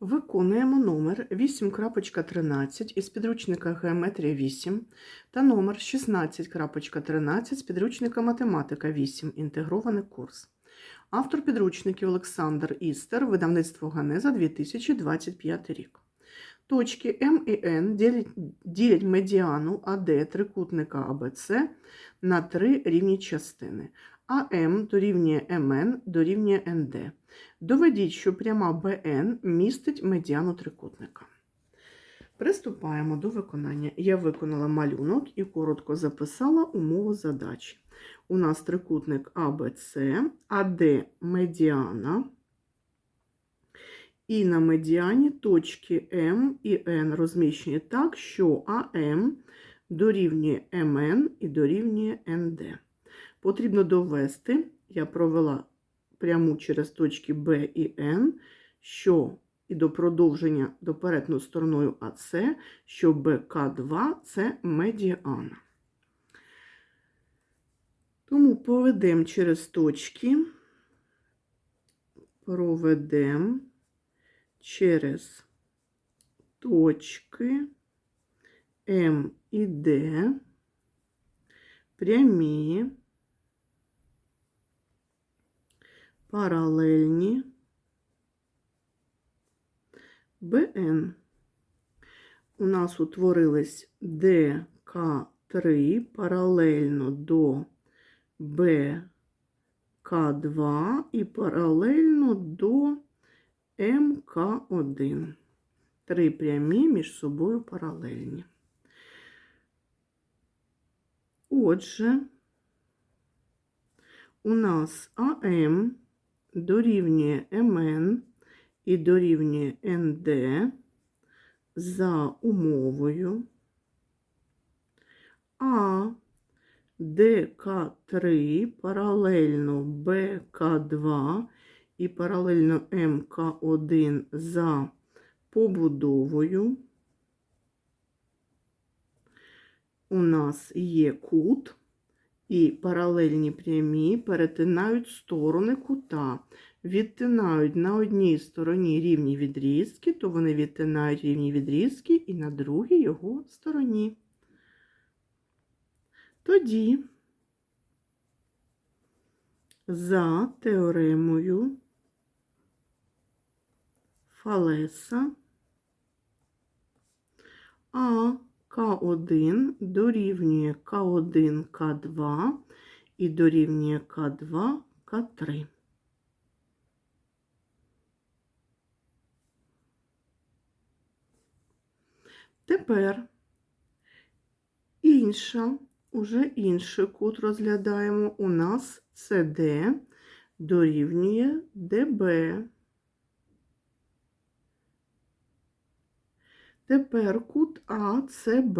Виконуємо номер 8.13 із підручника Геометрія 8 та номер 16.13 з підручника Математика 8. Інтегрований курс. Автор підручників Олександр Істер, видавництво Ганеза 2025 рік. Точки М і Н ділять, ділять медіану АД трикутника АБЦ на три рівні частини. АМ дорівнює МН дорівнює НД. Доведіть, що пряма БН містить медіану трикутника. Приступаємо до виконання. Я виконала малюнок і коротко записала умову задачі. У нас трикутник АБЦ, АД медіана. І на медіані точки М і Н розміщені так, що АМ дорівнює МН і дорівнює НД. Потрібно довести, я провела пряму через точки Б і Н, що і до продовження до перетину стороною АС, що БК2 це медіана. Тому поведемо через точки, проведемо через точки М і Д, прямі, паралельні БН. У нас утворились ДК3 паралельно до БК2 і паралельно до МК1. Три прямі між собою паралельні. Отже, у нас АМ дорівнює МН і дорівнює НД за умовою А ДК3 паралельно БК2 і паралельно МК1 за побудовою. У нас є кут, і паралельні прямі перетинають сторони кута. Відтинають на одній стороні рівні відрізки, то вони відтинають рівні відрізки і на другій його стороні. Тоді за теоремою Фалеса А К1 дорівнює К1 К2 і дорівнює К2 К3. Тепер інша, уже інший кут розглядаємо. У нас CD дорівнює ДБ. Тепер кут АЦБ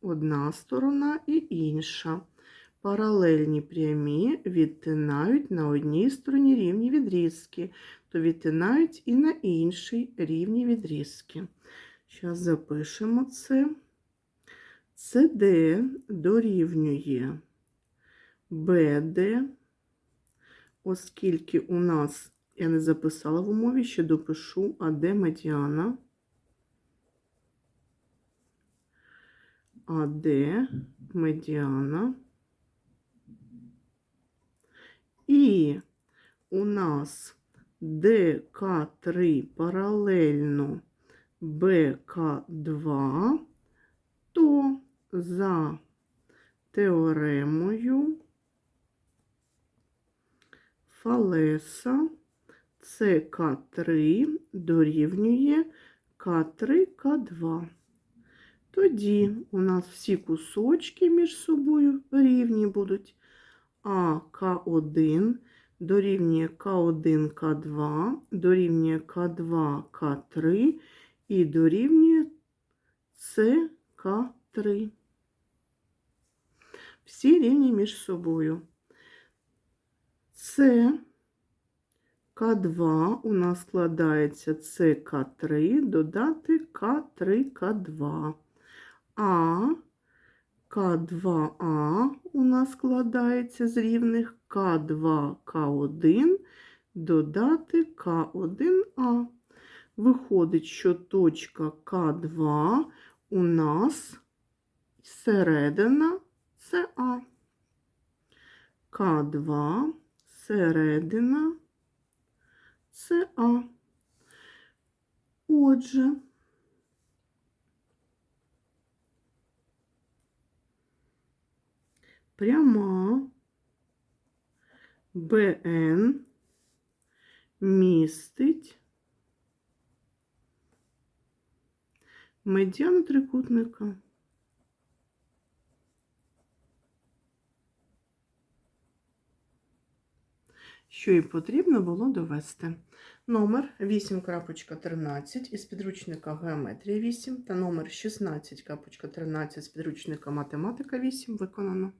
одна сторона і інша. Паралельні прямі відтинають на одній стороні рівні відрізки, то відтинають і на іншій рівні відрізки. Зараз запишемо це. СД дорівнює БД, оскільки у нас, я не записала в умові, ще допишу АД медіана. АД медіана. І у нас ДК3 паралельно БК2, то за теоремою Фалеса СК3 дорівнює К3К2. Тоді у нас всі кусочки між собою рівні будуть. А К1 дорівнює К1 К2, дорівнює К2 К3 і дорівнює СК3. Всі рівні між собою. С К2 у нас складається СК3, додати К3К2. А К2А у нас складається з рівних К2, К1, додати К1А. Виходить, що точка К2 у нас середина СА. К2 середина СА. Отже, пряма БН містить медіану трикутника. Що і потрібно було довести. Номер 8.13 із підручника Геометрія 8 та номер 16.13 з підручника Математика 8 виконано.